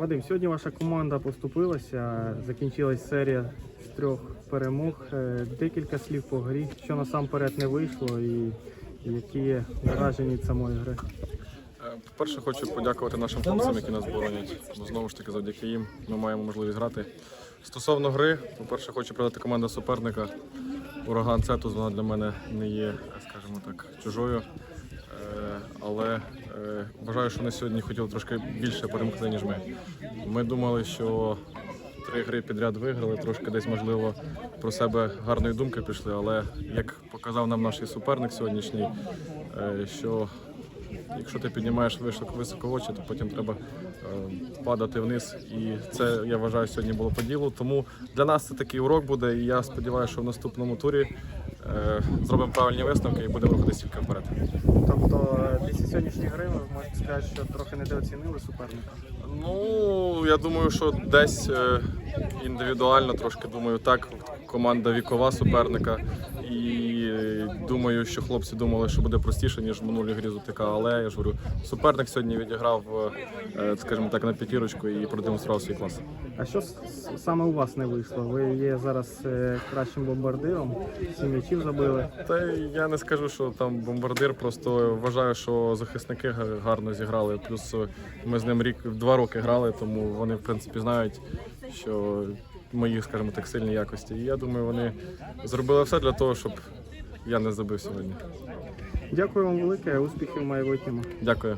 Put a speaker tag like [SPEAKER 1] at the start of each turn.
[SPEAKER 1] Вадим, сьогодні ваша команда поступилася. Закінчилась серія з трьох перемог. Е, Декілька слів по грі, що насамперед не вийшло, і які вражені від самої гри.
[SPEAKER 2] Е, По-перше, хочу подякувати нашим хлопцям, які нас боронять. Знову ж таки, завдяки їм ми маємо можливість грати. Стосовно гри, по-перше, хочу продати команду суперника. Ураган Цетус, вона для мене не є, скажімо так, чужою. Е, Але е, вважаю, що вони сьогодні хотіли трошки більше перемогти, ніж ми. Ми думали, що три гри підряд виграли, трошки десь, можливо, про себе гарної думки пішли, але як показав нам наш суперник сьогоднішній, е, що Якщо ти піднімаєш високо, високо очі, то потім треба е, падати вниз. І це я вважаю сьогодні було по ділу. Тому для нас це такий урок буде. І я сподіваюся, що в наступному турі е, зробимо правильні висновки і будемо рухатися тільки вперед.
[SPEAKER 1] Тобто е, після сьогоднішньої гри ви можете сказати, що трохи недооцінили суперника.
[SPEAKER 2] Ну я думаю, що десь індивідуально трошки думаю, так. Команда вікова суперника. І думаю, що хлопці думали, що буде простіше, ніж в минулій грі з УТК. Але я ж говорю, суперник сьогодні відіграв, е, скажімо так, на п'ятірочку і продемонстрував свій клас.
[SPEAKER 1] А що саме у вас не вийшло? Ви є зараз е, кращим бомбардиром, сім м'ячів забили.
[SPEAKER 2] Та я не скажу, що там бомбардир. Просто вважаю, що захисники гарно зіграли. Плюс е, ми з ним рік два роки грали, тому вони в принципі знають, що мої, скажімо так, сильні якості. І я думаю, вони зробили все для того, щоб я не забив сьогодні.
[SPEAKER 1] Дякую вам велике, успіхів майбутньому.
[SPEAKER 2] Дякую.